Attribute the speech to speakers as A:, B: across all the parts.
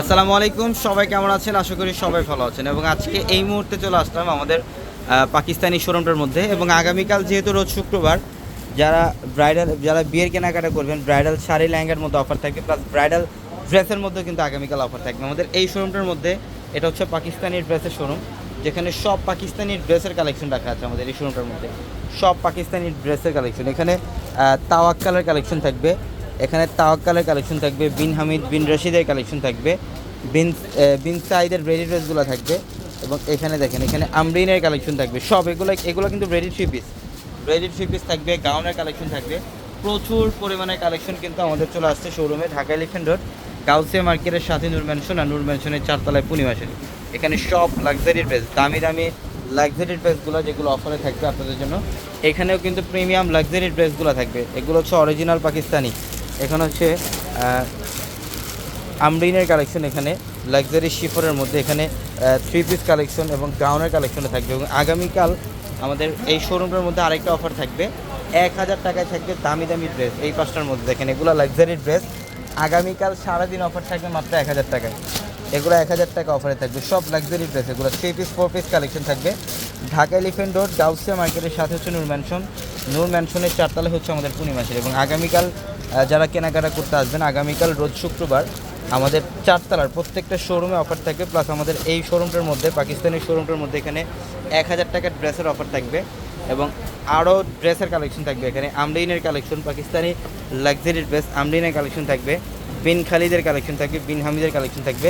A: আসসালামু আলাইকুম, সবাই কেমন আছেন? আশা করি সবাই ভালো আছেন। এবং আজকে এই মুহূর্তে চলে আসলাম আমাদের পাকিস্তানি শোরুমটার মধ্যে। এবং আগামীকাল যেহেতু রোজ শুক্রবার, যারা ব্রাইডাল, যারা বিয়ের কেনাকাটা করবেন, ব্রাইডাল শাড়ি ল্যাঙ্গার মধ্যে অফার থাকবে প্লাস ব্রাইডাল ড্রেসের মধ্যে কিন্তু আগামীকাল অফার থাকবে। আমাদের এই শোরুমটার মধ্যে, এটা হচ্ছে পাকিস্তানি ড্রেসের শোরুম, যেখানে সব পাকিস্তানি ড্রেসের কালেকশন রাখা আছে আমাদের এই শোরুমটার মধ্যে। সব পাকিস্তানি ড্রেসের কালেকশন এখানে তাওয়াক তাওয়াক্কালের কালেকশন থাকবে এখানে তাওয়াক্কালের কালেকশন থাকবে, বিন হামিদ, বিন রশিদের কালেকশন থাকবে, বিন বিন সাইদের রেডি ড্রেসগুলো থাকবে এবং এখানে দেখেন, এখানে আমরিনের কালেকশন থাকবে, সব এগুলো এগুলো কিন্তু ready three piece ready three piece থাকবে, গাউনের কালেকশন থাকবে। প্রচুর পরিমাণে কালেকশন কিন্তু আমাদের চলে আসছে শোরুমে ঢাকা এলিফেন্ট রোড গাউসিয়া মার্কেটের সাথে নূর ম্যানশন আর নূর ম্যানশনের চারতলায় পূর্ণিমাশারি এখানে সব লাক্সারি ড্রেস দামি দামি লাক্সারি ড্রেসগুলো যেগুলো অফারে থাকবে আপনাদের জন্য। এখানেও কিন্তু প্রিমিয়াম লাক্সারি ড্রেসগুলো থাকবে। এগুলো হচ্ছে অরিজিনাল পাকিস্তানি। এখানে হচ্ছে আমরিনের কালেকশন এখানে লাক্সারি শিফরের মধ্যে এখানে থ্রি পিস কালেকশন এবং গাউনের কালেকশনে থাকবে এবং আগামীকাল আমাদের এই শোরুমটার মধ্যে আরেকটা অফার থাকবে। এক হাজার টাকায় থাকবে দামি দামি ড্রেস এই পাঁচটার মধ্যে দেখেন, এগুলো লাক্সারি ড্রেস আগামীকাল সারাদিন অফার থাকবে মাত্র এক হাজার টাকায়। এগুলো এক হাজার টাকা অফারে থাকবে। সব লাক্সারি ড্রেস এগুলো three piece four piece collection থাকবে। ঢাকা এলিফেন্ট রোড গাউসিয়া মার্কেটের সাথে হচ্ছে নূর ম্যানশন নূর ম্যানশনের চারতলা হচ্ছে আমাদের পূর্ণিমাসের এবং আগামীকাল যারা কেনাকাটা করতে আসবেন, আগামীকাল রোজ শুক্রবার আমাদের চারতলার প্রত্যেকটা শোরুমে অফার থাকবে প্লাস আমাদের এই শোরুমটার মধ্যে, পাকিস্তানি শোরুমটার মধ্যে এখানে এক হাজার টাকার ড্রেসের অফার থাকবে এবং আরও ড্রেসের কালেকশন থাকবে। এখানে আমলিনের কালেকশন পাকিস্তানি লাক্সারি ড্রেস আমরিনের কালেকশন থাকবে, বিন খালিদের কালেকশন থাকবে, বিন হামিদের কালেকশন থাকবে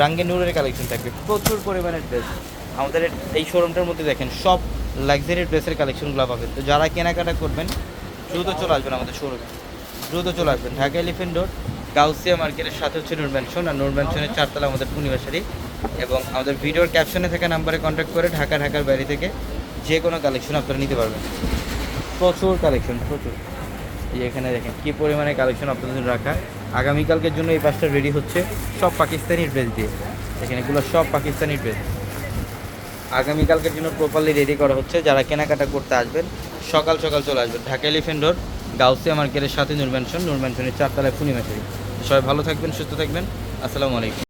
A: রাঙ্গে নূরের কালেকশন থাকবে, প্রচুর পরিমাণের ড্রেস আমাদের এই শোরুমটার মধ্যে দেখেন সব লাক্সারি ড্রেসের কালেকশনগুলো পাবেন। তো যারা কেনাকাটা করবেন, দ্রুত চলে আসবেন আমাদের শোরুমে দ্রুত চলে আসবেন। ঢাকা এলিফেন্ট রোড গাউসিয়া মার্কেটের সাথে হচ্ছে নূর ম্যানশন আর নূর ম্যানশনের চারতলা আমাদের পূর্ণিবাসারি এবং আমাদের ভিডিওর ক্যাপশনে থাকা নাম্বারে কন্ট্যাক্ট করে ঢাকা, ঢাকার বাইরে থেকে যে কোনো কালেকশন আপনারা নিতে পারবেন। প্রচুর কালেকশন প্রচুর। এই এখানে দেখেন, কী পরিমাণে কালেকশন আপনাদের জন্য রাখা। আগামীকালকের জন্য এই পাঁচটা রেডি হচ্ছে সব পাকিস্তানি ড্রেস দিয়ে। দেখেন, এগুলো সব পাকিস্তানি ড্রেস আগামীকালকের জন্য প্রপারলি রেডি করা হচ্ছে। যারা কেনাকাটা করতে আসবেন, সকাল সকাল চলে আসবেন। ঢাকা এলিফেন্ট রোড গাউসিয়া মার্কেটের সাথে নূর ম্যানশন নূর ম্যানশনের চারতলায় পূর্ণিমাশারি সবাই ভালো থাকবেন, সুস্থ থাকবেন। আসসালামু আলাইকুম।